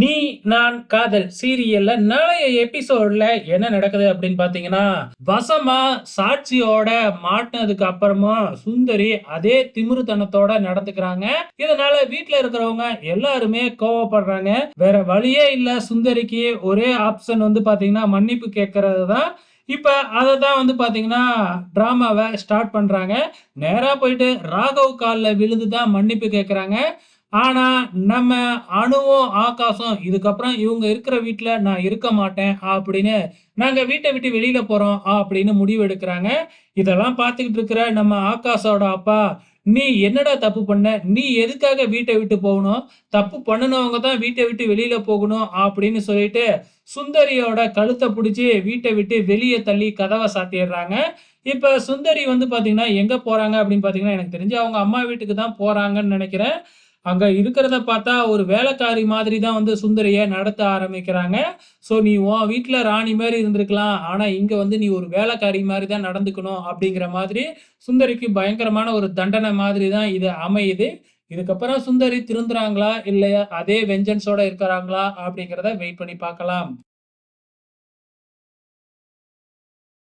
நீ நான் காதல் சீரியல்ல நாளைய எபிசோட்ல என்ன நடக்குது அப்படின்னு பாத்தீங்கன்னா வசமா சாட்சியோட மாட்டினதுக்கு அப்புறமா சுந்தரி அதே திமிருத்தனத்தோட நடந்துக்கிறாங்க. இதனால வீட்டுல இருக்கிறவங்க எல்லாருமே கோவப்படுறாங்க. வேற வழியே இல்ல சுந்தரிக்கு. ஒரே ஆப்ஷன் வந்து பாத்தீங்கன்னா மன்னிப்பு கேட்கறது தான். இப்ப அதை தான் வந்து பாத்தீங்கன்னா டிராமாவை ஸ்டார்ட் பண்றாங்க. நேரா போயிட்டு ராகவ் காலில் விழுந்து தான் மன்னிப்பு கேட்கறாங்க ஆனால் நம்ம அணுவும் ஆகாசம் இதுக்கப்புறம் இவங்க இருக்கிற வீட்டில் நான் இருக்க மாட்டேன் அப்படின்னு நாங்கள் வீட்டை விட்டு வெளியில் போகிறோம் அப்படின்னு முடிவு எடுக்கிறாங்க. இதெல்லாம் பார்த்துக்கிட்டு இருக்கிற நம்ம ஆகாஷோட அப்பா நீ என்னடா தப்பு பண்ண? நீ எதுக்காக வீட்டை விட்டு போகணும்? தப்பு பண்ணுனவங்க தான் வீட்டை விட்டு வெளியில போகணும் அப்படின்னு சொல்லிட்டு சுந்தரியோட கழுத்தை பிடிச்சி வீட்டை விட்டு வெளியே தள்ளி கதவை சாத்திடுறாங்க. இப்போ சுந்தரி வந்து பார்த்தீங்கன்னா எங்கே போகிறாங்க அப்படின்னு பார்த்தீங்கன்னா எனக்கு தெரிஞ்சு அவங்க அம்மா வீட்டுக்கு தான் போகிறாங்கன்னு நினைக்கிறேன். அங்க இருக்கிறத பார்த்தா ஒரு வேலைக்காரி மாதிரி தான் வந்து சுந்தரிய நடத்த ஆரம்பிக்கிறாங்க. ஸோ நீ உன் வீட்டில் ராணி மாதிரி இருந்திருக்கலாம். ஆனா இங்க வந்து நீ ஒரு வேலைக்காரி மாதிரி தான் நடந்துக்கணும் அப்படிங்கிற மாதிரி சுந்தரிக்கு பயங்கரமான ஒரு தண்டனை மாதிரி தான் இது அமையுது. இதுக்கப்புறம் சுந்தரி திருந்துறாங்களா? இல்லையா அதே வெஞ்சன்ஸோட இருக்கிறாங்களா? அப்படிங்கிறத வெயிட் பண்ணி பார்க்கலாம்.